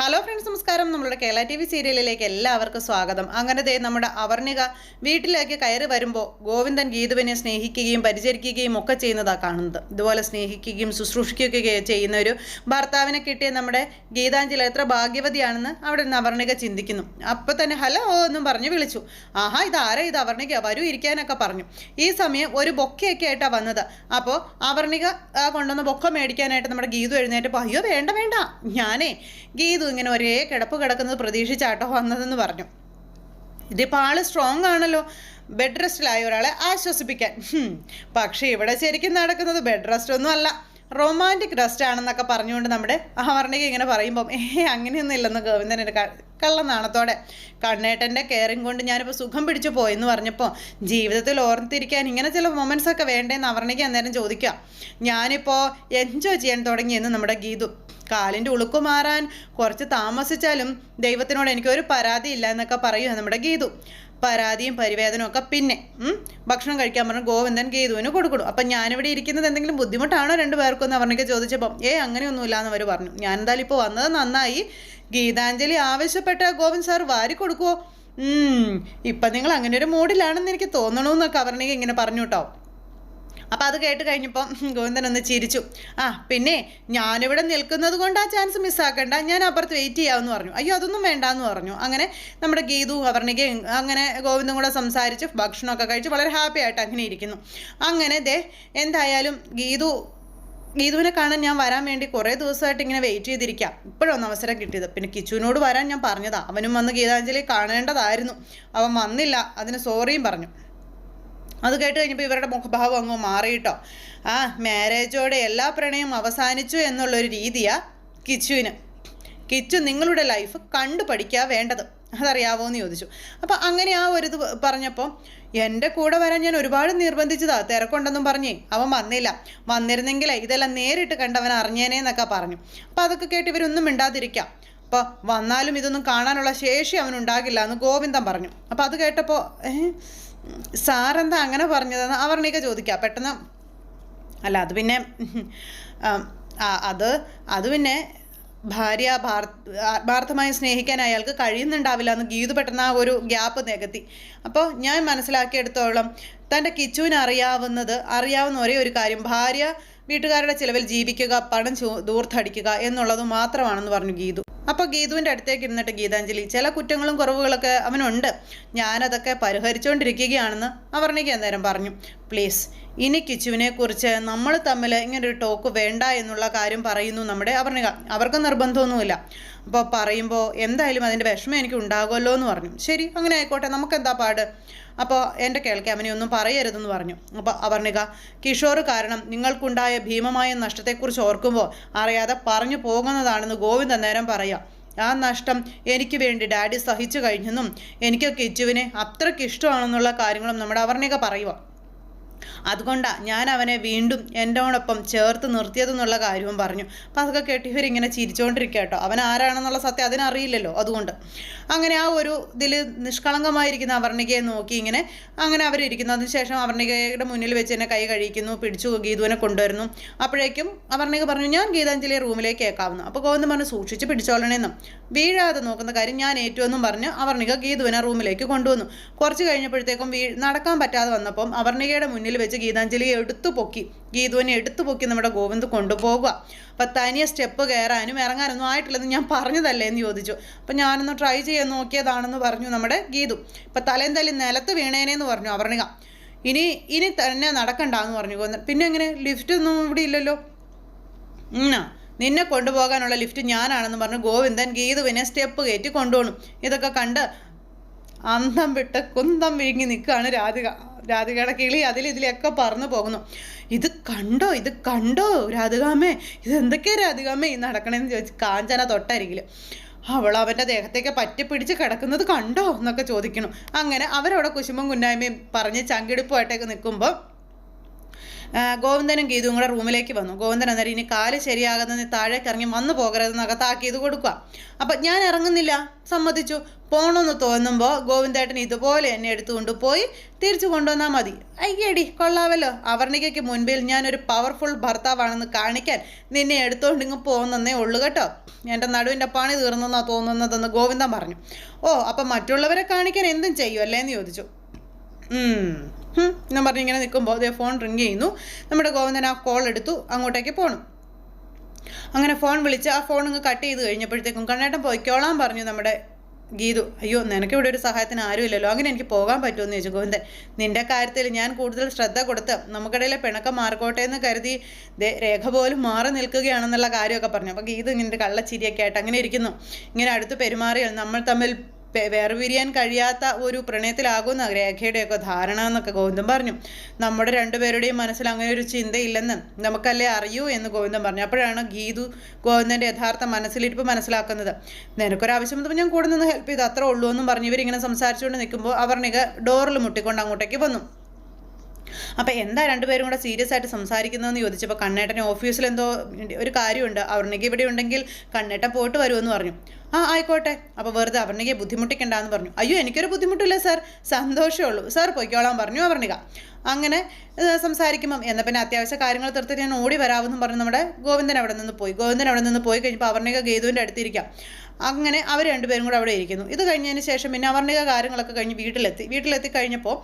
Hello friends നമസ്കാരം. നമ്മുടെ Kerala T V സീരിയലിലേക്ക് എല്ലാവർക്കും സ്വാഗതം. അങ്ങനെ ദേ നമ്മുടെ അവർണിക വീട്ടിലേക്ക് കയറി വരുമ്പോൾ ഗോവിന്ദൻ ഗീതുവിനെ സ്നേഹിക്കുകയും പരിചരിക്കുകയും ഒക്കെ ചെയ്യുന്നതാണ് കാണുന്നത്. ഇതുപോലെ സ്നേഹിക്കുകയും ശുശ്രൂഷിക്കുകയും ചെയ്യുന്ന ഒരു ഭർത്താവിനെ കിട്ടിയ നമ്മുടെ ഗീതാഞ്ജലി എത്ര ഭാഗ്യവതിയാണെന്ന് അവിടെ നിന്ന് അവർണിക ചിന്തിക്കുന്നു. അപ്പോൾ തന്നെ ഹലോ എന്നും പറഞ്ഞു വിളിച്ചു. ആഹാ ഇത് ആരാ ഇത്? അവർണിക വരൂ ഇരിക്കാനൊക്കെ പറഞ്ഞു. ഈ സമയം ഒരു ബൊക്കയൊക്കെ ആയിട്ടാണ് വന്നത്. അപ്പോൾ അവർണിക കൊണ്ടുവന്ന ബൊക്ക മേടിക്കാനായിട്ട് നമ്മുടെ ഗീതു എഴുന്നേറ്റപ്പോൾ അയ്യോ വേണ്ട വേണ്ട. ഞാനേ ഗീതു ഇങ്ങനെ ഒരേ കിടപ്പ് കിടക്കുന്നത് പ്രതീക്ഷിച്ചാട്ടോ വന്നതെന്ന് പറഞ്ഞു. ഇതിപ്പോൾ ആൾ സ്ട്രോങ് ആണല്ലോ. ബെഡ് റെസ്റ്റിലായ ഒരാളെ ആശ്വസിപ്പിക്കാൻ. പക്ഷേ ഇവിടെ ശരിക്കും നടക്കുന്നത് ബെഡ് റെസ്റ്റ് ഒന്നും അല്ല. റൊമാന്റിക് റെസ്റ്റ് ആണെന്നൊക്കെ പറഞ്ഞുകൊണ്ട് നമ്മുടെ അമർണിക ഇങ്ങനെ പറയുമ്പം ഏ അങ്ങനെയൊന്നും ഇല്ലെന്ന് ഗോവിന്ദൻ ഒരു കള്ള കള്ളനാണത്തോടെ കണ്ണേട്ടന്റെ കെയറിങ് കൊണ്ട് ഞാനിപ്പോൾ സുഖം പിടിച്ചു പോയെന്ന് പറഞ്ഞപ്പോൾ ജീവിതത്തിൽ ഓർത്തിരിക്കാൻ ഇങ്ങനെ ചില മൊമെന്റ്സ് ഒക്കെ വേണ്ടേന്ന് അവർണിക്ക് അന്നേരം ചോദിക്കുക ഞാനിപ്പോൾ എൻജോയ് ചെയ്യാൻ തുടങ്ങിയെന്ന് നമ്മുടെ ഗീതു. കാലിന്റെ ഉളുക്ക് മാറാൻ കുറച്ച് താമസിച്ചാലും ദൈവത്തിനോട് എനിക്കൊരു ഇല്ല എന്നൊക്കെ പറയുക നമ്മുടെ ഗീതു. പരാതിയും പരിവേദനയും ഒക്കെ പിന്നെ ഭക്ഷണം കഴിക്കാൻ പറഞ്ഞ് ഗോവിന്ദൻ ഗേതുവിന് കൊടുക്കണം അപ്പം ഞാനിവിടെ ഇരിക്കുന്നത് എന്തെങ്കിലും ബുദ്ധിമുട്ടാണോ രണ്ട് പേർക്കും എന്ന് അവർക്ക് ചോദിച്ചപ്പം ഏ അങ്ങനെയൊന്നുമില്ല എന്ന് അവർ പറഞ്ഞു. ഞാൻ എന്തായാലും ഇപ്പോൾ വന്നത് നന്നായി. ഗീതാഞ്ജലി ആവശ്യപ്പെട്ട ഗോവിന്ദ് സാർ വാരി കൊടുക്കുമോ ഇപ്പം നിങ്ങൾ അങ്ങനെ ഒരു മൂഡിലാണെന്ന് എനിക്ക് തോന്നണമെന്നൊക്കെ അവർണിക ഇങ്ങനെ പറഞ്ഞു കേട്ടോ അപ്പം അത് കേട്ട് കഴിഞ്ഞപ്പം ഗോവിന്ദൻ ഒന്ന് ചിരിച്ചു. ആ പിന്നെ ഞാനിവിടെ നിൽക്കുന്നത് കൊണ്ട് ആ ചാൻസ് മിസ്സാക്കണ്ട ഞാൻ അപ്പുറത്ത് വെയിറ്റ് ചെയ്യാമെന്ന് പറഞ്ഞു. അയ്യോ അതൊന്നും വേണ്ട എന്ന് പറഞ്ഞു. അങ്ങനെ നമ്മുടെ ഗീതു അവർണികയും അങ്ങനെ ഗോവിന്ദും കൂടെ സംസാരിച്ച് ഭക്ഷണമൊക്കെ കഴിച്ച് വളരെ ഹാപ്പി ആയിട്ട് അങ്ങനെ ഇരിക്കുന്നു. അങ്ങനെ ദേ എന്തായാലും ഗീതു ഗീതുവിനെ കാണാൻ ഞാൻ വരാൻ വേണ്ടി കുറേ ദിവസമായിട്ട് ഇങ്ങനെ വെയിറ്റ് ചെയ്തിരിക്കാം. ഇപ്പോഴൊന്ന് അവസരം കിട്ടിയത്. പിന്നെ കിച്ചുവിനോട് വരാൻ ഞാൻ പറഞ്ഞതാ. അവനും വന്ന് ഗീതാഞ്ജലി കാണേണ്ടതായിരുന്നു. അവൻ വന്നില്ല. അതിന് സോറിയും പറഞ്ഞു. അത് കേട്ട് കഴിഞ്ഞപ്പോൾ ഇവരുടെ മുഖഭാവം അങ്ങ് മാറിയിട്ടോ. ആ മാരേജോടെ എല്ലാ പ്രണയം അവസാനിച്ചു എന്നുള്ളൊരു രീതിയാണ് കിച്ചുവിന്. കിച്ചു നിങ്ങളുടെ ലൈഫ് കണ്ടു പഠിക്കുക വേണ്ടത്. അതറിയാവോ എന്ന് ചോദിച്ചു. അപ്പോൾ അങ്ങനെ ആ ഒരു ഇത് പറഞ്ഞപ്പോൾ എന്റെ കൂടെ വരാൻ ഞാൻ ഒരുപാട് നിർബന്ധിച്ചതാ. തിരക്കുണ്ടെന്നും പറഞ്ഞേ. അവൻ വന്നില്ല. വന്നിരുന്നെങ്കിലേ ഇതെല്ലാം നേരിട്ട് കണ്ടവൻ അറിഞ്ഞേനെ എന്നൊക്കെ പറഞ്ഞു. അപ്പോൾ അതൊക്കെ കേട്ട് ഇവരൊന്നും മിണ്ടാതിരിക്കാം. അപ്പോൾ വന്നാലും ഇതൊന്നും കാണാനുള്ള ശേഷി അവനുണ്ടാകില്ല എന്ന് ഗോവിന്ദൻ പറഞ്ഞു. അപ്പോൾ അത് കേട്ടപ്പോൾ സാറെന്താ അങ്ങനെ പറഞ്ഞതെന്ന് അവർണിക ചോദിക്കുക പെട്ടെന്ന് അല്ല അത് പിന്നെ അത് അത് പിന്നെ ഭാര്യ ആത്മാർത്ഥമായി സ്നേഹിക്കാൻ അയാൾക്ക് കഴിയുന്നുണ്ടാവില്ല എന്ന് ഗീതു പെട്ടെന്ന് ആ ഒരു ഗ്യാപ്പ് നികത്തി. അപ്പോൾ ഞാൻ മനസ്സിലാക്കിയെടുത്തോളം തന്റെ കിച്ചുവിന് അറിയാവുന്നത് അറിയാവുന്ന ഒരേ ഒരു കാര്യം. ഭാര്യ വീട്ടുകാരുടെ ചിലവിൽ ജീവിക്കുക പണം ദൂർത്തടിക്കുക എന്നുള്ളത് മാത്രമാണെന്ന് പറഞ്ഞു ഗീതു. അപ്പോൾ ഗീതുവിന്റെ അടുത്തേക്ക് ഇരുന്നിട്ട് ഗീതാഞ്ജലി ചില കുറ്റങ്ങളും കുറവുകളൊക്കെ അവനുണ്ട്. ഞാനതൊക്കെ പരിഹരിച്ചുകൊണ്ടിരിക്കുകയാണെന്ന് അവർണിക്ക് അന്നേരം പറഞ്ഞു. പ്ലീസ് ഇനി കിച്ചുവിനെ കുറിച്ച് നമ്മൾ തമ്മിൽ ഇങ്ങനൊരു ടോക്ക് വേണ്ട എന്നുള്ള കാര്യം പറയുന്നു നമ്മുടെ അവർണിക. അവർക്ക് നിർബന്ധമൊന്നുമില്ല. അപ്പോൾ പറയുമ്പോൾ എന്തായാലും അതിന്റെ വിഷമം എനിക്ക് ഉണ്ടാകുമല്ലോ എന്ന് പറഞ്ഞു. ശരി അങ്ങനെ ആയിക്കോട്ടെ നമുക്കെന്താ പാട്? അപ്പോൾ എന്റെ കേൾക്കെ അവനെ ഒന്നും പറയരുതെന്ന് പറഞ്ഞു. അപ്പോൾ അവർണിക കിഷോർ കാരണം നിങ്ങൾക്കുണ്ടായ ഭീമമായ നഷ്ടത്തെക്കുറിച്ച് ഓർക്കുമ്പോൾ അറിയാതെ പറഞ്ഞു പോകുന്നതാണെന്ന് ഗോവിന്ദ അന്നേരം പറയാം. ആ നഷ്ടം എനിക്ക് വേണ്ടി ഡാഡി സഹിച്ചു കഴിഞ്ഞെന്നും എനിക്ക് കിച്ചുവിനെ അത്രയ്ക്ക് ഇഷ്ടമാണെന്നുള്ള കാര്യങ്ങളും നമ്മുടെ അവർണിക പറയുക അതുകൊണ്ടാണ് ഞാൻ അവനെ വീണ്ടും എന്റെയോടൊപ്പം ചേർത്ത് നിർത്തിയതെന്നുള്ള കാര്യവും പറഞ്ഞു. അപ്പം അതൊക്കെ കേട്ട് ഇവരിങ്ങനെ ചിരിച്ചുകൊണ്ടിരിക്കുക കേട്ടോ അവൻ ആരാണെന്നുള്ള സത്യം അതിനറിയില്ലല്ലോ അതുകൊണ്ട്. അങ്ങനെ ആ ഒരു ഇതിൽ നിഷ്കളങ്കമായിരിക്കുന്ന അവർണികയെ നോക്കി ഇങ്ങനെ അങ്ങനെ അവരിരിക്കുന്നു. അതിനുശേഷം അവർണികയുടെ മുന്നിൽ വെച്ച് എന്നെ കൈ കഴിക്കുന്നു പിടിച്ചു ഗീതുവിനെ കൊണ്ടുവരുന്നു. അപ്പോഴേക്കും അവർണിക പറഞ്ഞു ഞാൻ ഗീതാഞ്ജലിയെ റൂമിലേക്ക് കേൾക്കാവുന്നു. അപ്പോൾ ഗോവിന്ദൻ പറഞ്ഞു സൂക്ഷിച്ച് പിടിച്ചോളണേന്നും. വീഴാതെ നോക്കുന്ന കാര്യം ഞാൻ ഏറ്റുവെന്നും പറഞ്ഞ് അവർണിക ഗീതുവിനെ റൂമിലേക്ക് കൊണ്ടുവന്നു. കുറച്ച് കഴിഞ്ഞപ്പോഴത്തേക്കും വീ നടക്കാൻ പറ്റാതെ വന്നപ്പം അവർണികയുടെ മുന്നിൽ വെച്ച് ഗീതാഞ്ജലിയെ എടുത്തു പൊക്കി. ഗീതുവിനെ എടുത്തു പൊക്കി നമ്മുടെ ഗോവിന്ദ് കൊണ്ടുപോകുക അപ്പം തനിയെ സ്റ്റെപ്പ് കയറാനും ഇറങ്ങാനൊന്നും ആയിട്ടില്ലെന്ന് ഞാൻ പറഞ്ഞതല്ലേ എന്ന് ചോദിച്ചു. അപ്പം ഞാനൊന്ന് ട്രൈ ചെയ്യാൻ നോക്കിയതാണെന്ന് പറഞ്ഞു നമ്മുടെ ഗീതു. ഇപ്പം തലേം തല്ലി നിലത്ത് വീണേനേന്ന് പറഞ്ഞു അവർണിക. ഇനി ഇനി തന്നെ നടക്കണ്ടെന്ന് പറഞ്ഞു പിന്നെ എങ്ങനെ? ലിഫ്റ്റ് ഒന്നും ഇവിടെ ഇല്ലല്ലോ. എന്നാ നിന്നെ കൊണ്ടുപോകാനുള്ള ലിഫ്റ്റ് ഞാനാണെന്ന് പറഞ്ഞു ഗോവിന്ദൻ ഗീതുവിനെ സ്റ്റെപ്പ് കയറ്റി കൊണ്ടുപോകണം ഇതൊക്കെ കണ്ട് അന്തം വിട്ട കുന്തം വീങ്ങി നിൽക്കുകയാണ് രാധിക. രാധികയുടെ കിളി അതിൽ ഇതിലൊക്കെ പറന്നു പോകുന്നു. ഇത് കണ്ടോ? ഇത് കണ്ടോ? രാധികാമ്മേ ഇത് എന്തൊക്കെയാ രാധികാമ്മേ ഈ നടക്കണേന്ന് ചോദിച്ച് കാഞ്ചന തൊട്ടരികിൽ. അവൾ അവന്റെ ദേഹത്തേക്ക് പറ്റി പിടിച്ച് കിടക്കുന്നത് കണ്ടോ? എന്നൊക്കെ ചോദിക്കണം അങ്ങനെ അവരവിടെ കുശുമ്പും കുന്നായ്മയും പറഞ്ഞ് ചങ്കിടിപ്പുമായിട്ടൊക്കെ നിൽക്കുമ്പോൾ ഗോവിന്ദനും ഗീതുവും കൂടെ റൂമിലേക്ക് വന്നു. ഗോവിന്ദൻ അന്നേരം ഇനി കാൽ ശരിയാകുന്ന താഴേക്ക് ഇറങ്ങി വന്നു പോകരുതെന്നൊക്കെ താക്കീത് കൊടുക്കുക അപ്പം ഞാൻ ഇറങ്ങുന്നില്ല. സമ്മതിച്ചു. പോണമെന്ന് തോന്നുമ്പോൾ ഗോവിന്ദേട്ടൻ ഇതുപോലെ എന്നെ എടുത്തുകൊണ്ട് പോയി തിരിച്ചു കൊണ്ടുവന്നാൽ മതി. അയ്യടി കൊള്ളാവല്ലോ. അവർണികയ്ക്ക് മുൻപിൽ ഞാനൊരു പവർഫുൾ ഭർത്താവാണെന്ന് കാണിക്കാൻ നിന്നെ എടുത്തുകൊണ്ട് ഇങ്ങ് പോകുന്നേ ഉള്ളൂ കേട്ടോ. എന്റെ നടുവിന്റെ പണി തീർന്നെന്നാണ് തോന്നുന്നതെന്ന് ഗോവിന്ദൻ പറഞ്ഞു. ഓ അപ്പം മറ്റുള്ളവരെ കാണിക്കാൻ എന്തും ചെയ്യുമല്ലേ എന്ന് ചോദിച്ചു. എന്ന് പറഞ്ഞ് ഇങ്ങനെ നിൽക്കുമ്പോൾ അതേ ഫോൺ റിങ് ചെയ്യുന്നു. നമ്മുടെ ഗോവിന്ദൻ ആ കോൾ എടുത്തു അങ്ങോട്ടേക്ക് പോകണം അങ്ങനെ ഫോൺ വിളിച്ച് ആ ഫോൺ ഇങ്ങ് കട്ട് ചെയ്ത് കഴിഞ്ഞപ്പോഴത്തേക്കും കണ്ണേട്ടൻ പോയിക്കോളാൻ പറഞ്ഞു നമ്മുടെ ഗീതു. അയ്യോ നിനക്ക് ഇവിടെ ഒരു സഹായത്തിന് ആരുമില്ലല്ലോ അങ്ങനെ എനിക്ക് പോകാൻ പറ്റുമെന്ന് ചോദിച്ചു ഗോവിന്ദൻ. നിന്റെ കാര്യത്തിൽ ഞാൻ കൂടുതൽ ശ്രദ്ധ കൊടുത്ത് നമുക്കിടയിലെ പിണക്കം മാറിക്കോട്ടെ എന്ന് കരുതി രേഖ പോലും മാറി നിൽക്കുകയാണെന്നുള്ള കാര്യമൊക്കെ പറഞ്ഞു. അപ്പോൾ ഗീതു ഇങ്ങനെ കള്ളച്ചിരിയൊക്കെ ആയിട്ട് അങ്ങനെ ഇരിക്കുന്നു. ഇങ്ങനെ അടുത്ത് പെരുമാറിയാൽ നമ്മൾ തമ്മിൽ വേർപിരിയാൻ കഴിയാത്ത ഒരു പ്രണയത്തിലാകുന്ന രേഖയുടെയൊക്കെ ധാരണ എന്നൊക്കെ ഗോവിന്ദൻ പറഞ്ഞു. നമ്മുടെ രണ്ടുപേരുടെയും മനസ്സിൽ അങ്ങനെ ഒരു ചിന്തയില്ലെന്ന് നമുക്കല്ലേ അറിയൂ എന്ന് ഗോവിന്ദൻ പറഞ്ഞു. അപ്പോഴാണ് ഗീതു ഗോവിന്ദന്റെ യഥാർത്ഥ മനസ്സിലിരിപ്പ് മനസ്സിലാക്കുന്നത്. നിനക്കൊരാവശ്യം വന്നപ്പോൾ ഞാൻ കൂടെ നിന്ന് ഹെൽപ്പ് ചെയ്ത്. അത്രേ ഉള്ളൂ എന്നും പറഞ്ഞു ഇവരിങ്ങനെ സംസാരിച്ചുകൊണ്ട് നിൽക്കുമ്പോൾ അവർണിക ഡോറിൽ മുട്ടിക്കൊണ്ട് അങ്ങോട്ടേക്ക് വന്നു. അപ്പം എന്താ രണ്ടുപേരും കൂടെ സീരിയസ് ആയിട്ട് സംസാരിക്കുന്നതെന്ന് ചോദിച്ചപ്പോൾ കണ്ണേട്ടൻ ഓഫീസിൽ എന്തോ ഒരു കാര്യമുണ്ട്. അവർണയ്ക്ക് ഇവിടെ ഉണ്ടെങ്കിൽ കണ്ണേട്ടൻ പോയിട്ട് വരുമെന്ന് പറഞ്ഞു. ആ ആയിക്കോട്ടെ. അപ്പോൾ വെറുതെ അവർണികയെ ബുദ്ധിമുട്ടിക്കണ്ടെന്ന് പറഞ്ഞു. അയ്യോ എനിക്കൊരു ബുദ്ധിമുട്ടില്ല സാർ സന്തോഷമേ ഉള്ളൂ. സാർ പൊയ്ക്കോളാൻ പറഞ്ഞു അവർണിക. അങ്ങനെ സംസാരിക്കുമ്പം എന്നാൽ പിന്നെ അത്യാവശ്യ കാര്യങ്ങൾ തീർത്തിട്ട് ഞാൻ ഓടി വരാമെന്നും പറഞ്ഞ് നമ്മുടെ ഗോവിന്ദൻ അവിടെ നിന്ന് പോയി. ഗോവിന്ദൻ അവിടെ നിന്ന് പോയി കഴിഞ്ഞപ്പോൾ അവർണിക ഗേതുവിന്റെ അടുത്തിരിക്കാം. അങ്ങനെ അവർ രണ്ടുപേരും കൂടെ അവിടെ ഇരിക്കുന്നു. ഇത് കഴിഞ്ഞതിന് ശേഷം പിന്നെ അവർണിക കാര്യങ്ങളൊക്കെ കഴിഞ്ഞ് വീട്ടിലെത്തി. വീട്ടിലെത്തി കഴിഞ്ഞപ്പോൾ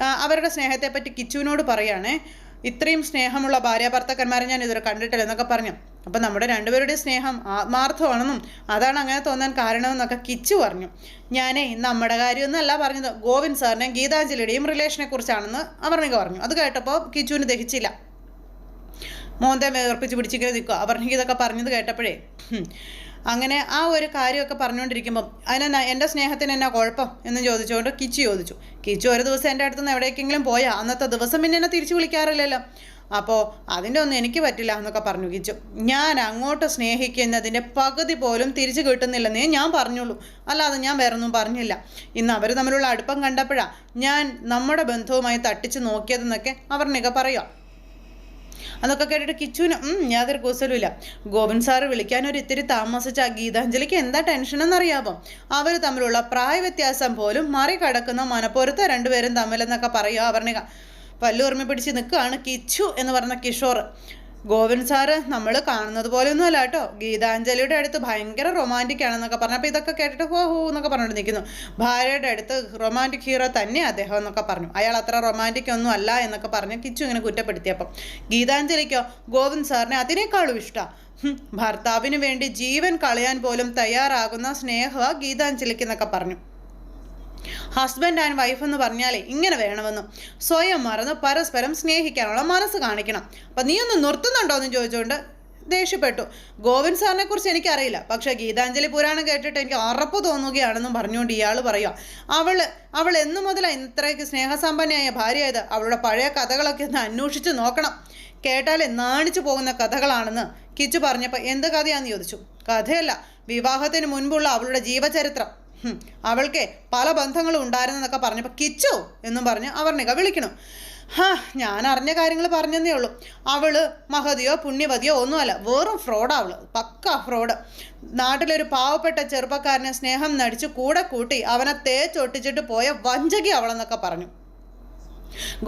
അവരുടെ സ്നേഹത്തെപ്പറ്റി കിച്ചുവിനോട് പറയുകയാണേ ഇത്രയും സ്നേഹമുള്ള ഭാര്യ ഭർത്താക്കന്മാരെ ഞാൻ ഇതുവരെ കണ്ടിട്ടില്ല എന്നൊക്കെ പറഞ്ഞു. അപ്പം നമ്മുടെ രണ്ടുപേരുടെയും സ്നേഹം ആത്മാർത്ഥമാണെന്നും അതാണ് അങ്ങനെ തോന്നാൻ കാരണമെന്നൊക്കെ കിച്ചു പറഞ്ഞു. ഞാനേ നമ്മുടെ കാര്യമൊന്നുമല്ല പറഞ്ഞത്. ഗോവിന്ദ് സാറിനെയും ഗീതാഞ്ജലിയുടെയും റിലേഷനെ കുറിച്ചാണെന്ന് അവർണിക പറഞ്ഞു. അത് കേട്ടപ്പോൾ കിച്ചുവിന് ദഹിച്ചില്ല. മോന്തേ വേർപ്പിച്ച് പിടിച്ചിങ്ങനെ നിൽക്കുക. അവർണിക ഇതൊക്കെ പറഞ്ഞത് കേട്ടപ്പോഴേ. അങ്ങനെ ആ ഒരു കാര്യമൊക്കെ പറഞ്ഞുകൊണ്ടിരിക്കുമ്പം അതിനെന്നാ എന്റെ സ്നേഹത്തിന് എന്നാ കുഴപ്പം എന്ന് ചോദിച്ചുകൊണ്ട് കിച്ചു ചോദിച്ചു. കിച്ചു ഒരു ദിവസം എന്റെ അടുത്ത് നിന്ന് എവിടേക്കെങ്കിലും പോയാൽ അന്നത്തെ ദിവസം പിന്നെ എന്നെ തിരിച്ചു വിളിക്കാറില്ലല്ലോ. അപ്പോൾ അതിന്റെ ഒന്നും എനിക്ക് പറ്റില്ല എന്നൊക്കെ പറഞ്ഞു കിച്ചു. ഞാൻ അങ്ങോട്ട് സ്നേഹിക്കുന്നതിന്റെ പകുതി പോലും തിരിച്ചു കിട്ടുന്നില്ലെന്നേ ഞാൻ പറഞ്ഞുള്ളൂ. അല്ലാതെ ഞാൻ വേറെ ഒന്നും പറഞ്ഞില്ല. ഇന്ന് അവർ തമ്മിലുള്ള അടുപ്പം കണ്ടപ്പോഴാണ് ഞാൻ നമ്മുടെ ബന്ധവുമായി തട്ടിച്ച് നോക്കിയതെന്നൊക്കെ അവർ നിക പറയാം അതൊക്കെ കേട്ടിട്ട് കിച്ചുവിന് യാതൊരു കൂസലുമില്ല ഗോവിന്ദ് സാറ് വിളിക്കാൻ ഒരു ഇത്തിരി താമസിച്ച ഗീതാഞ്ജലിക്ക് എന്താ ടെൻഷൻ എന്നറിയാമോ അവർ തമ്മിലുള്ള പ്രായ വ്യത്യാസം പോലും മറികടക്കുന്ന മനപ്പൊരുത്ത രണ്ടുപേരും തമ്മിലെന്നൊക്കെ പറയുക അവർണിക പല്ലുറുമി പിടിച്ച് നിൽക്കുകയാണ് കിച്ചു എന്ന് പറഞ്ഞ കിഷോർ. ഗോവിന്ദ് സാറ് നമ്മൾ കാണുന്നത് പോലെയൊന്നും അല്ല കേട്ടോ. ഗീതാഞ്ജലിയുടെ അടുത്ത് ഭയങ്കര റൊമാന്റിക് ആണെന്നൊക്കെ പറഞ്ഞു അപ്പോൾ ഇതൊക്കെ കേട്ടിട്ട് ഹോ ഹോ എന്നൊക്കെ പറഞ്ഞിട്ട് നിൽക്കുന്നു ഭാര്യയുടെ അടുത്ത് റൊമാന്റിക് ഹീറോ തന്നെ അദ്ദേഹം എന്നൊക്കെ പറഞ്ഞു. അയാൾ അത്ര റൊമാന്റിക് ഒന്നും അല്ല എന്നൊക്കെ പറഞ്ഞ് കിച്ചു ഇങ്ങനെ കുറ്റപ്പെടുത്തിയപ്പം. ഗീതാഞ്ജലിക്കോ ഗോവിന്ദ് സാറിനെ അതിനേക്കാളും ഇഷ്ടമാണ് ഭർത്താവിന് വേണ്ടി ജീവൻ കളയാൻ പോലും തയ്യാറാകുന്ന സ്നേഹ ഗീതാഞ്ജലിക്ക് എന്നൊക്കെ പറഞ്ഞു. ഹസ്ബൻഡ് ആൻഡ് വൈഫ് എന്ന് പറഞ്ഞാലേ ഇങ്ങനെ വേണമെന്നും. സ്വയം മറന്ന് പരസ്പരം സ്നേഹിക്കാനുള്ള മനസ്സ് കാണിക്കണം. അപ്പം നീ ഒന്ന് നിർത്തുന്നുണ്ടോ എന്ന് ചോദിച്ചുകൊണ്ട് ദേഷ്യപ്പെട്ടു. ഗോവിന്ദ് സാറിനെ കുറിച്ച് എനിക്കറിയില്ല. പക്ഷേ ഗീതാഞ്ജലി പുരാണം കേട്ടിട്ട് എനിക്ക് അറപ്പ് തോന്നുകയാണെന്നും പറഞ്ഞുകൊണ്ട് ഇയാൾ പറയുക അവൾ അവൾ എന്നു മുതലാണ് ഇത്രയ്ക്ക് സ്നേഹസമ്പന്നയായ ഭാര്യയായത്. അവളുടെ പഴയ കഥകളൊക്കെ ഒന്ന് അന്വേഷിച്ച് നോക്കണം. കേട്ടാലേ നാണിച്ചു പോകുന്ന കഥകളാണെന്ന് കിച്ചു പറഞ്ഞപ്പോൾ എന്ത് കഥയാന്ന് ചോദിച്ചു. കഥയല്ല വിവാഹത്തിന് മുൻപുള്ള അവളുടെ ജീവചരിത്രം. അവൾക്ക് പല ബന്ധങ്ങളും ഉണ്ടായിരുന്നെന്നൊക്കെ പറഞ്ഞപ്പോൾ കിച്ചു എന്നും പറഞ്ഞ് അവർണിക വിളിക്കണം. ഹാ ഞാൻ അറിഞ്ഞ കാര്യങ്ങൾ പറഞ്ഞതേ ഉള്ളൂ. അവൾ മഹതിയോ പുണ്യവതിയോ ഒന്നുമല്ല വെറും ഫ്രോഡാ പക്ക ഫ്രോഡ് നാട്ടിലൊരു പാവപ്പെട്ട ചെറുപ്പക്കാരനെ സ്നേഹം നടിച്ച് കൂടെ കൂട്ടി അവനെ തേച്ചൊട്ടിച്ചിട്ട് പോയ വഞ്ചകി അവളെന്നൊക്കെ പറഞ്ഞു.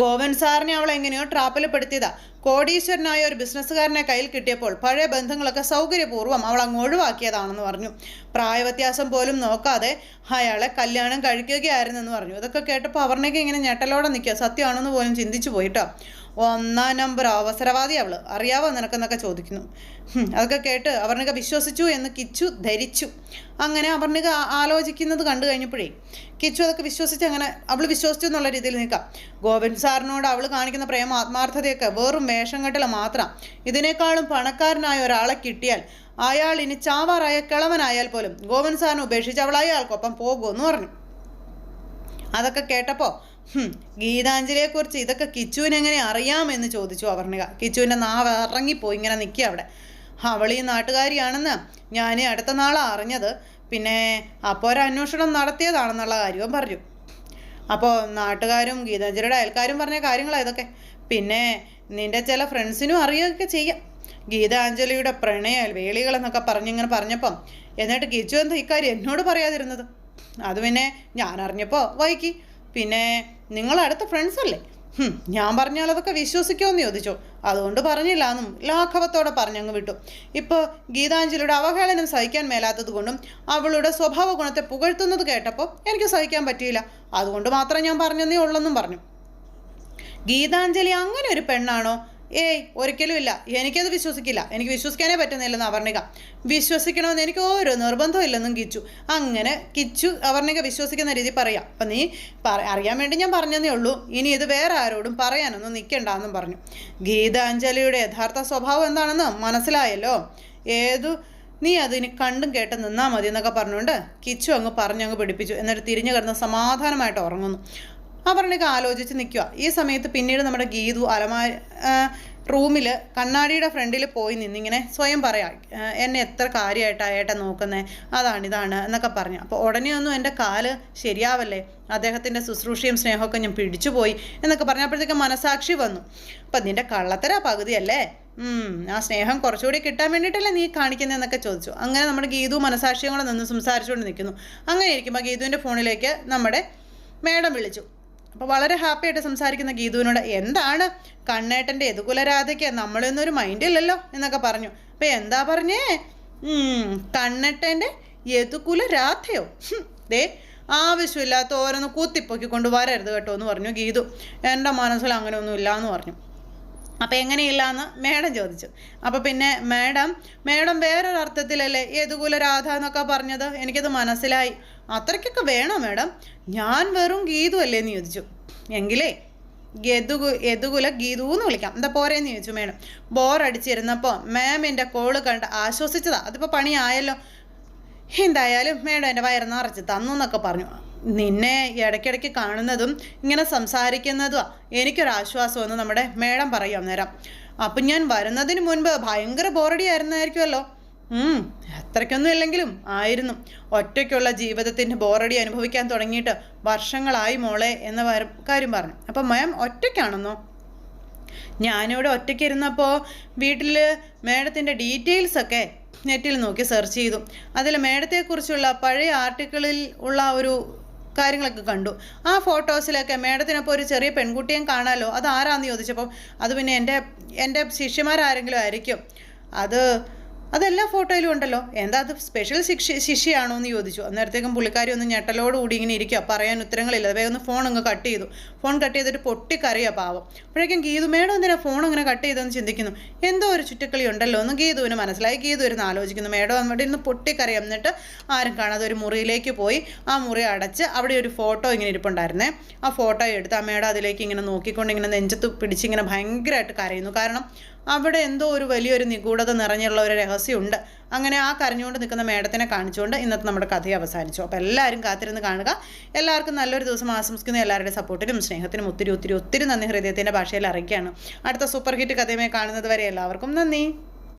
ഗോവിന്ദ് സാറിനെ അവൾ എങ്ങനെയോ ട്രാപ്പിൽ പെടുത്തിയതാ. കോടീശ്വരനായ ഒരു ബിസിനസ്സുകാരനെ കയ്യിൽ കിട്ടിയപ്പോൾ പഴയ ബന്ധങ്ങളൊക്കെ സൗകര്യപൂർവം അവൾ അങ്ങ് ഒഴിവാക്കിയതാണെന്ന് പറഞ്ഞു. പ്രായവ്യത്യാസം പോലും നോക്കാതെ അയാളെ കല്യാണം കഴിക്കുകയായിരുന്നു എന്ന് പറഞ്ഞു. ഇതൊക്കെ കേട്ടപ്പോൾ അവർണയ്ക്ക് ഇങ്ങനെ ഞെട്ടലോടെ നിൽക്കുക സത്യമാണെന്ന് പോലും ചിന്തിച്ചു പോയിട്ടോ ഒന്നാം നമ്പർ അവസരവാദി അവൾ. അറിയാവോ നിനക്കെന്നൊക്കെ ചോദിക്കുന്നു. അതൊക്കെ കേട്ട് അവർണിക വിശ്വസിച്ചു എന്ന് കിച്ചു ധരിച്ചു. അങ്ങനെ അവർണിക ആലോചിക്കുന്നത് കണ്ടു കഴിഞ്ഞപ്പോഴേ കിച്ചു അതൊക്കെ വിശ്വസിച്ച് അങ്ങനെ അവൾ വിശ്വസിച്ചു എന്നുള്ള രീതിയിൽ നിൽക്കാം. ഗോവിന്ദ് സാറിനോട് അവൾ കാണിക്കുന്ന പ്രേമ ആത്മാർത്ഥതയൊക്കെ വെറും വേഷം കെട്ടല മാത്രം. ഇതിനേക്കാളും പണക്കാരനായ ഒരാളെ കിട്ടിയാൽ അയാൾ ഇനി ചാവാറായ കിളവനായാൽ പോലും ഗോവിന്ദ് സാറിനെ ഉപേക്ഷിച്ച് അവൾ അയാൾക്കൊപ്പം പോകുമെന്ന് പറഞ്ഞു. അതൊക്കെ കേട്ടപ്പോൾ ഗീതാഞ്ജലിയെക്കുറിച്ച് ഇതൊക്കെ കിച്ചുവിന് എങ്ങനെ അറിയാമെന്ന് ചോദിച്ചു അവർണിക കിച്ചുവിന്റെ നാവ് ഇറങ്ങിപ്പോയി ഇങ്ങനെ നിൽക്കുക അവിടെ. അവൾ ഈ നാട്ടുകാരിയാണെന്ന് ഞാൻ അടുത്ത നാളാണ് അറിഞ്ഞത്. പിന്നെ അപ്പോൾ ഒരു അന്വേഷണം നടത്തിയതാണെന്നുള്ള കാര്യവും പറഞ്ഞു. അപ്പോൾ നാട്ടുകാരും ഗീതാഞ്ജലിയുടെ അയൽക്കാരും പറഞ്ഞ കാര്യങ്ങളാണ് ഇതൊക്കെ. പിന്നെ നിന്റെ ചില ഫ്രണ്ട്സിനും അറിയുകയൊക്കെ ചെയ്യാം. ഗീതാഞ്ജലിയുടെ പ്രണയ വേളികളെന്നൊക്കെ പറഞ്ഞിങ്ങനെ പറഞ്ഞപ്പം എന്നിട്ട് കിച്ചു എന്താ ഇക്കാര്യം എന്നോട് പറയാതിരുന്നത്? അത് പിന്നെ ഞാൻ അറിഞ്ഞപ്പോൾ വൈകി. പിന്നെ നിങ്ങൾ അടുത്ത ഫ്രണ്ട്സ് അല്ലേ? ഞാൻ പറഞ്ഞാൽ അതൊക്കെ വിശ്വസിക്കുമെന്ന് ചോദിച്ചു. അതുകൊണ്ട് പറഞ്ഞില്ല എന്നും ലാഘവത്തോടെ പറഞ്ഞങ്ങ് വിട്ടു. ഇപ്പോൾ ഗീതാഞ്ജലിയുടെ അവഹേളനം സഹിക്കാൻ മേലാത്തത് കൊണ്ടും അവളുടെ സ്വഭാവ ഗുണത്തെ പുകഴ്ത്തുന്നത് കേട്ടപ്പോൾ എനിക്ക് സഹിക്കാൻ പറ്റിയില്ല. അതുകൊണ്ട് മാത്രം ഞാൻ പറഞ്ഞതേ ഉള്ളെന്നും പറഞ്ഞു. ഗീതാഞ്ജലി അങ്ങനെ ഒരു പെണ്ണാണോ? ഏയ് ഒരിക്കലും ഇല്ല. എനിക്കത് വിശ്വസിക്കില്ല. എനിക്ക് വിശ്വസിക്കാനേ പറ്റുന്നില്ലെന്ന് അവർണിക. വിശ്വസിക്കണമെന്ന് എനിക്ക് ഓരോ നിർബന്ധവും ഇല്ലെന്നും കിച്ചു. അങ്ങനെ കിച്ചു അവർണിക വിശ്വസിക്കുന്ന രീതി പറയാം. അപ്പം നീ അറിയാൻ വേണ്ടി ഞാൻ പറഞ്ഞതേ ഉള്ളൂ. ഇനി ഇത് വേറെ ആരോടും പറയാനൊന്നും നിൽക്കണ്ടെന്നും പറഞ്ഞു. ഗീതാഞ്ജലിയുടെ യഥാർത്ഥ സ്വഭാവം എന്താണെന്ന് മനസ്സിലായല്ലോ? ഏതു നീ അതിന് കണ്ടും കേട്ടും നിന്നാൽ മതി എന്നൊക്കെ പറഞ്ഞുകൊണ്ട് കിച്ചു അങ്ങ് പറഞ്ഞങ്ങ് പിടിപ്പിച്ചു. എന്നിട്ട് തിരിഞ്ഞു കിടന്ന് സമാധാനമായിട്ട് ഉറങ്ങുന്നു. അപർണിക ആലോചിച്ച് നിൽക്കുക ഈ സമയത്ത് പിന്നീട് നമ്മുടെ ഗീതു അലമാ റൂമിൽ കണ്ണാടിയുടെ ഫ്രണ്ടിൽ പോയി നിന്നിങ്ങനെ സ്വയം പറയാം എന്നെ എത്ര കാര്യമായിട്ടാണ് ഏട്ടൻ നോക്കുന്നത് അതാണ് ഇതാണ് എന്നൊക്കെ പറഞ്ഞു. അപ്പോൾ ഉടനെ ഒന്നും എന്റെ കാൽ ശരിയാവല്ലേ? അദ്ദേഹത്തിന്റെ ശുശ്രൂഷയും സ്നേഹമൊക്കെ ഞാൻ പിടിച്ചു പോയി എന്നൊക്കെ പറഞ്ഞപ്പോഴത്തേക്ക് മനസാക്ഷി വന്നു. അപ്പം നിന്റെ കള്ളത്തര പകുതിയല്ലേ? ആ സ്നേഹം കുറച്ചുകൂടി കിട്ടാൻ വേണ്ടിയിട്ടല്ലേ നീ കാണിക്കുന്നതെന്നൊക്കെ ചോദിച്ചു. അങ്ങനെ നമ്മുടെ ഗീതു മനസാക്ഷിയും കൂടെ നിന്ന് സംസാരിച്ചുകൊണ്ട് നിൽക്കുന്നു. അങ്ങനെ ഇരിക്കുമ്പോൾ ഗീതുവിന്റെ ഫോണിലേക്ക് നമ്മുടെ മേഡം വിളിച്ചു. അപ്പോൾ വളരെ ഹാപ്പി ആയിട്ട് സംസാരിക്കുന്ന ഗീതുവിനോട് എന്താണ് കണ്ണേട്ടന്റെ എതുകുലരാധയ്ക്ക് നമ്മളിന്നൊരു മൈൻഡില്ലല്ലോ എന്നൊക്കെ പറഞ്ഞു. അപ്പോൾ എന്താ പറഞ്ഞേ? കണ്ണേട്ടന്റെ യതുകുല രാധയോ ഹും, ദേ ആവശ്യമില്ലാത്ത ഓരോന്ന് കൂത്തിപ്പൊക്കി വരരുത് കേട്ടോ എന്ന് പറഞ്ഞു ഗീതു. എന്റെ മനസ്സിൽ അങ്ങനെയൊന്നും ഇല്ല എന്ന് പറഞ്ഞു. അപ്പം എങ്ങനെയില്ല എന്ന് മേഡം ചോദിച്ചു. അപ്പോൾ പിന്നെ മേഡം മേഡം വേറൊരർത്ഥത്തിലല്ലേ യദുകുല രാധ എന്നൊക്കെ പറഞ്ഞത്? എനിക്കത് മനസ്സിലായി. അത്രയ്ക്കൊക്കെ വേണോ മേഡം? ഞാൻ വെറും ഗീതു അല്ലേ എന്ന് ചോദിച്ചു. എങ്കിലേ യദുകു യദുകുല ഗീതു എന്ന് വിളിക്കാം. എന്താ പോരേന്ന് ചോദിച്ചു മേഡം. ബോറടിച്ചിരുന്നപ്പോൾ എന്റെ കോൾ കണ്ട് ആശ്വസിച്ചതാ. അതിപ്പോൾ പണിയായല്ലോ. എന്തായാലും മേഡം എന്റെ വയറ് നിറച്ച് തന്നു എന്നൊക്കെ പറഞ്ഞു. നിന്നെ ഇടയ്ക്കിടയ്ക്ക് കാണുന്നതും ഇങ്ങനെ സംസാരിക്കുന്നതും എനിക്കൊരാശ്വാസമെന്ന് നമ്മുടെ മേഡം പറയാം അന്നേരം. അപ്പം ഞാൻ വരുന്നതിന് മുൻപ് ഭയങ്കര ബോറടി ആയിരുന്നായിരിക്കുമല്ലോ അത്രയ്ക്കൊന്നും ഇല്ലെങ്കിലും ആയിരുന്നു. ഒറ്റയ്ക്കുള്ള ജീവിതത്തിന്റെ ബോറടി അനുഭവിക്കാൻ തുടങ്ങിയിട്ട് വർഷങ്ങളായി മോളെ എന്ന കാര്യം പറഞ്ഞു. അപ്പം മാം ഒറ്റയ്ക്കാണെന്നോ? ഞാനിവിടെ ഒറ്റയ്ക്ക് ഇരുന്നപ്പോൾ വീട്ടിൽ മേഡത്തിന്റെ ഡീറ്റെയിൽസൊക്കെ നെറ്റിൽ നോക്കി സെർച്ച് ചെയ്തു. അതിൽ മേഡത്തെക്കുറിച്ചുള്ള പഴയ ആർട്ടിക്കിളിൽ ഉള്ള ഒരു കാര്യങ്ങളൊക്കെ കണ്ടു. ആ ഫോട്ടോസിലൊക്കെ മേഡത്തിനൊപ്പം ഒരു ചെറിയ പെൺകുട്ടിയും കാണാമല്ലോ അത് ആരാന്ന് ചോദിച്ചപ്പോൾ അത് പിന്നെ എന്റെ എന്റെ ശിഷ്യന്മാരാരെങ്കിലും ആയിരിക്കും. അത് അതെല്ലാ ഫോട്ടോയിലും ഉണ്ടല്ലോ. എന്താ അത് സ്പെഷ്യൽ ശിക്ഷ ശിക്ഷയാണോ എന്ന് ചോദിച്ചു. അന്നേരത്തേക്കും പുള്ളിക്കാരി ഒന്ന് ഞെട്ടലോട് കൂടി ഇങ്ങനെ ഇരിക്കുക പറയാൻ ഉത്തരങ്ങളില്ല. വേഗം ഒന്ന് ഫോൺ അങ്ങ് കട്ട് ചെയ്തു. ഫോൺ കട്ട് ചെയ്തിട്ട് പൊട്ടിക്കറിയാ പാവം. അപ്പോഴേക്കും ഗീതു മേഡം എന്തിനാ ഫോൺ അങ്ങനെ കട്ട് ചെയ്തെന്ന് ചിന്തിക്കുന്നു? എന്തോ ഒരു ചുറ്റക്കളി ഉണ്ടല്ലോ. എന്ന് ഗീതുവിന് മനസ്സിലായി. ഗീതു ഇരുന്ന് ആലോചിക്കുന്നു. മേഡം അവിടെ ഇരുന്ന് പൊട്ടിക്കറിയാം എന്നിട്ട് ആരും കാണാതെ ഒരു മുറിയിലേക്ക് പോയി. ആ മുറി അടച്ച് അവിടെ ഒരു ഫോട്ടോ ഇങ്ങനെ ഇരിപ്പുണ്ടായിരുന്നേ. ആ ഫോട്ടോ എടുത്ത് ആ മേഡം അതിലേക്ക് ഇങ്ങനെ നോക്കിക്കൊണ്ട് ഇങ്ങനെ നെഞ്ചത്ത് പിടിച്ച് ഇങ്ങനെ ഭയങ്കരമായിട്ട് കരയുന്നു. കാരണം അവിടെ എന്തോ ഒരു വലിയൊരു നിഗൂഢത നിറഞ്ഞുള്ള ഒരു രഹസ്യമുണ്ട്. അങ്ങനെ ആ കരഞ്ഞുകൊണ്ട് നിൽക്കുന്ന മേഡത്തിനെ കാണിച്ചുകൊണ്ട് ഇന്നത്തെ നമ്മുടെ കഥ അവസാനിച്ചു. അപ്പോൾ എല്ലാവരും കാത്തിരുന്ന് കാണുക. എല്ലാവർക്കും നല്ലൊരു ദിവസം ആശംസിക്കുന്ന. എല്ലാവരുടെയും സപ്പോർട്ടിനും സ്നേഹത്തിനും ഒത്തിരി ഒത്തിരി ഒത്തിരി നന്ദി. ഹൃദയത്തിന്റെ ഭാഷയിൽ അറിയിക്കുകയാണ്. അടുത്ത സൂപ്പർ ഹിറ്റ് കഥയുമായി കാണുന്നത് വരെ എല്ലാവർക്കും നന്ദി.